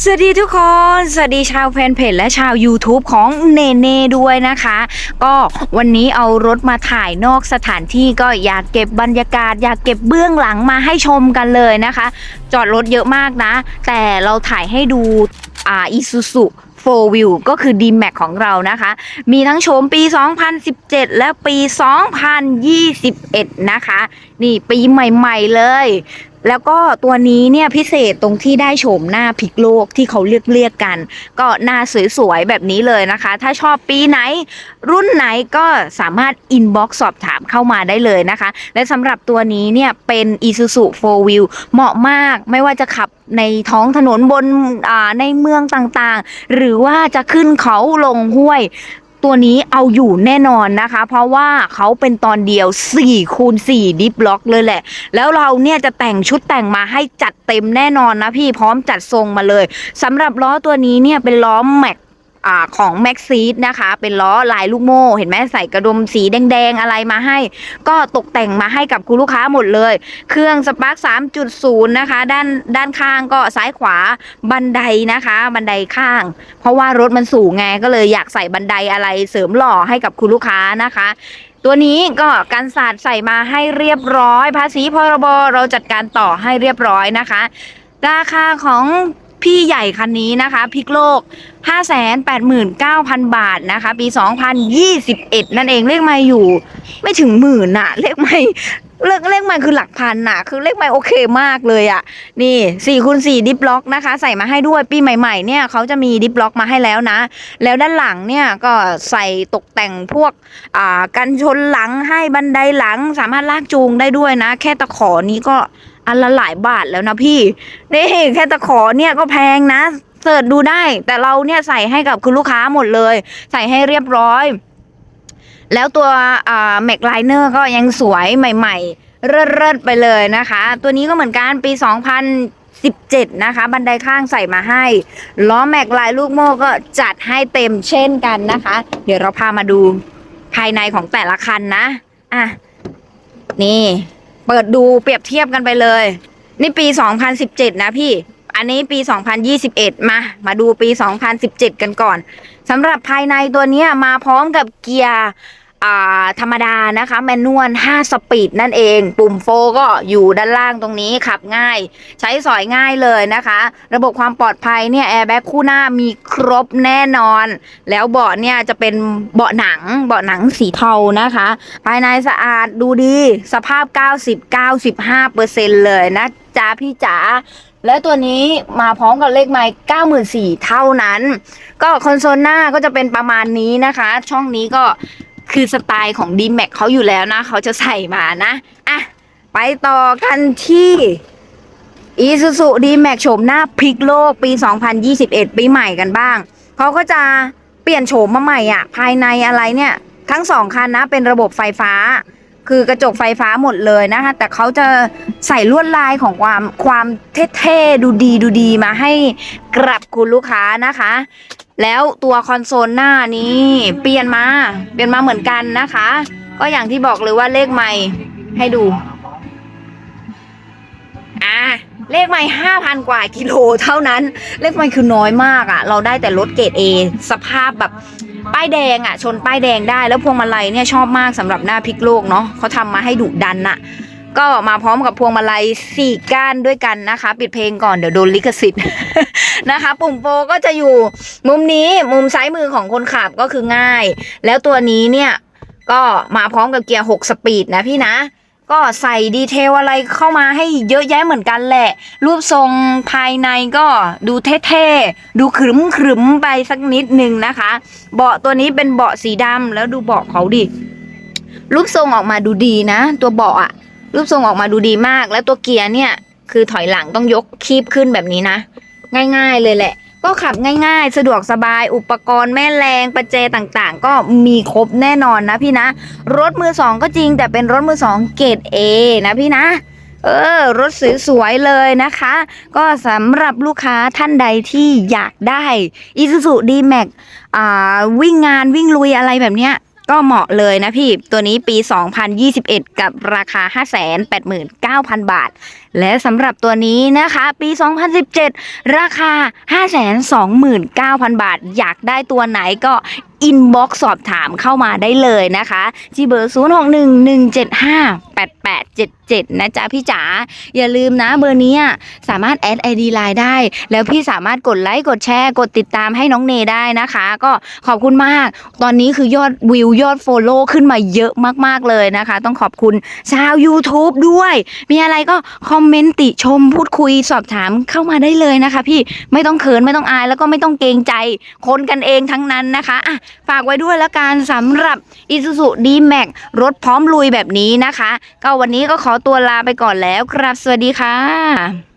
สวัสดีทุกคน สวัสดีชาวแฟนเพจและชาว YouTube ของเนเน่ด้วยนะคะ ก็วันนี้เอารถมาถ่ายนอกสถานที่ก็อยากเก็บบรรยากาศ อยากเก็บเบื้องหลังมาให้ชมกันเลยนะคะ จอดรถเยอะมากนะ แต่เราถ่ายให้ดูอ่าอีซูซูโฟวิวก็คือ d m a x ของเรานะคะ มีทั้งโฉมปี 2017 และปี 2021 นะคะ นี่ปีใหม่ ๆ เลย แล้วก็ตัวนี้เนี่ยพิเศษตรงที่ได้โฉมหน้าพิกโลกที่เขาเรียกเรียกกัน ก็หน้าสวยๆแบบนี้เลยนะคะ ถ้าชอบปีไหน รุ่นไหนก็สามารถอินบ็อกซ์สอบถามเข้ามาได้เลยนะคะ และสำหรับตัวนี้เนี่ยเป็น Isuzu 4 Wheel เหมาะมากไม่ว่าจะขับในท้องถนนบนในเมืองต่างๆ หรือว่าจะขึ้นเขาลงห้วย ตัวนี้เอาอยู่แน่นอนนะคะ เพราะว่าเขาเป็นตอนเดียว4คูณ4ดิฟล็อกเลยแหละ แล้วเราเนี่ยจะแต่งชุดแต่งมาให้จัดเต็มแน่นอนนะพี่พร้อมจัดทรงมาเลยสำหรับล้อตัวนี้เนี่ยเป็นล้อแม็ก อของแม็กซีดนะคะ เป็นล้อลายลูกโม่เห็นไหมใส่กระดุมสีแดงๆอะไรมาให้ ก็ตกแต่งมาให้กับคุณลูกค้าหมดเลย เครื่องสปาร์ค3.0 นะคะ ด้านด้านข้างก็ซ้ายขวาบันไดนะคะ บันไดข้าง เพราะว่ารถมันสูงไงก็เลยอยากใส่บันไดอะไรเสริมหล่อให้กับคุณลูกค้านะคะตัวนี้ก็กันศาสตร์ใส่มาให้เรียบร้อย ภาษีพรบเราจัดการต่อให้เรียบร้อยนะคะ ราคาของ พี่ใหญ่คันนี้นะคะพิกโลก 589,000 บาทนะคะ ปี 2021 นั่นเองเลขไม่อยู่ไม่ถึงหมื่นอะเลขไม่เลขเลขไม่คือหลักพันอะคือเลขไม่โอเคมากเลยอะนี่4คูณ4ดิฟล็อกนะคะ ใส่มาให้ด้วยปีใหม่ๆ เนี่ยเขาจะมีดิฟล็อกมาให้แล้วนะ แล้วด้านหลังเนี่ยก็ใส่ตกแต่งพวกอ่ากันชนหลังให้บันไดหลังสามารถลากจูงได้ด้วยนะ แค่ตะขอนี้ก็ อันละหลายบาทแล้วนะพี่ นี่แค่ตะขอเนี่ยก็แพงนะ เสิร์ชดูได้ แต่เราเนี่ยใส่ให้กับคุณลูกค้าหมดเลย ใส่ให้เรียบร้อย แล้วตัวอ่าแม็กไลเนอร์ก็ยังสวยใหม่ ๆเริดๆไปเลยนะคะ ตัวนี้ก็เหมือนกันปี2017 นะคะ บันไดข้างใส่มาให้ ล้อแม็กลายลูกโม่ก็จัดให้เต็มเช่นกันนะคะ เดี๋ยวเราพามาดูภายในของแต่ละคันนะ อะ นี่ เปิดดูเปรียบเทียบกันไปเลย นี่ปี 2017 นะพี่ อันนี้ปี 2021 มา มาดูปี 2017 กันก่อนสำหรับภายในตัวนี้มาพร้อมกับเกียร์ ธรรมดานะคะ แมนนวล 5 สปีดนั่นเอง ปุ่มโฟก็อยู่ด้านล่างตรงนี้ขับง่าย ใช้สอยง่ายเลยนะคะ ระบบความปลอดภัยเนี่ยแอร์แบ็กคู่หน้ามีครบแน่นอน แล้วเบาะเนี่ยจะเป็นเบาะหนังเบาะหนังสีเทานะคะ ภายในสะอาดดูดีสภาพ 90-95%เลยนะจ๊ะพี่จ๋าและตัวนี้มาพร้อมกับเลขไมค์94,000เท่านั้น ก็คอนโซลหน้าก็จะเป็นประมาณนี้นะคะ ช่องนี้ก็ คือสไตล์ของ d m a x เขาอยู่แล้วนะ เขาจะใส่มานะอะไปต่อกันที่ Isuzu D-Max โฉมหน้าพลิกโลกปี 2021 ปีใหม่กันบ้าง เขาก็จะเปลี่ยนโฉมมาใหม่อะ ภายในอะไรเนี่ย ทั้งสองคันนะเป็นระบบไฟฟ้า คือกระจกไฟฟ้าหมดเลยนะคะ แต่เขาจะใส่ลวดลายของความความเท่ๆ ดูดีดูดีมาให้กลับคุณลูกค้านะคะ แล้วตัวคอนโซลหน้านี้เปลี่ยนมา เปลี่ยนมาเหมือนกันนะคะ ก็อย่างที่บอกเลยว่าเลขใหม่ให้ดู อะเลขไม่ห้าพันกว่ากิโลเท่านั้น เลขไม่คือน้อยมากอะ่ะ เราได้แต่รถเกรดเอสภาพแบบป้ายแดงอะ่ะ ชนป้ายแดงได้แล้วพวงมาลัยเนี่ยชอบมากสำหรับหน้าพลิกโลกเนาะเขาทำมาให้ดุดันน่ะก็มาพร้อมกับพวงมาลัยสี่ก้านด้วยกันนะคะ ปิดเพลงก่อนเดี๋ยวโดนลิขสิทธิ์ นะคะ ปุ่มโฟก็จะอยู่มุมนี้มุมซ้ายมือของคนขับก็คือง่าย แล้วตัวนี้เนี่ยก็มาพร้อมกับเกียร์ 6 สปีดนะพี่นะ ก็ใส่ดีเทลอะไรเข้ามาให้เยอะแยะเหมือนกันแหละ รูปทรงภายในก็ดูเท่ๆ ดูขรึมขรึมๆไปสักนิดนึงนะคะ เบาะตัวนี้เป็นเบาะสีดำแล้วดูเบาะเขาดิ รูปทรงออกมาดูดีนะ ตัวเบาะอะรูปทรงออกมาดูดีมาก แล้วตัวเกียร์เนี่ย คือถอยหลังต้องยกคีบขึ้นแบบนี้นะ ง่าย ๆ เลยแหละ ก็ขับง่าย ๆ สะดวกสบายอุปกรณ์แม่แรงประแจต่างๆ ก็มีครบแน่นอนนะพี่นะ รถมือสองก็จริง แต่เป็นรถมือสองเกรดเอนะพี่นะเออรถสวยๆเลยนะคะ ก็สำหรับลูกค้าท่านใดที่อยากได้ Isuzu D-Max อ่าวิ่งงานวิ่งลุยอะไรแบบเนี้ยก็เหมาะเลยนะพี่ ตัวนี้ปี 2021 กับราคา 589,000 บาท และสำหรับตัวนี้นะคะปี 2017 ราคา 529,000 บาท อยากได้ตัวไหนก็อินบ็อกซ์สอบถามเข้ามาได้เลยนะคะ ที่เบอร์ 0611758877 นะจ๊ะพี่จ๋าอย่าลืมนะเบอร์นี้สามารถแอด ID ไลน์ได้ แล้วพี่สามารถกดไลค์ กดแชร์ กดติดตามให้น้องเนได้นะคะ ก็ขอบคุณมาก ตอนนี้คือยอดวิวยอดโฟลโล่ขึ้นมาเยอะมาก ๆ เลยนะคะ ต้องขอบคุณชาว YouTube ด้วย มีอะไรก็คอมเมนต์ติชมพูดคุยสอบถามเข้ามาได้เลยนะคะ พี่ไม่ต้องเขินไม่ต้องอายแล้วก็ไม่ต้องเกรงใจ คนกันเองทั้งนั้นนะคะอะฝากไว้ด้วยละกันสำหรับ Isuzu D-Max รถพร้อมลุยแบบนี้นะคะ ก็วันนี้ก็ขอตัวลาไปก่อนแล้วครับสวัสดีค่ะ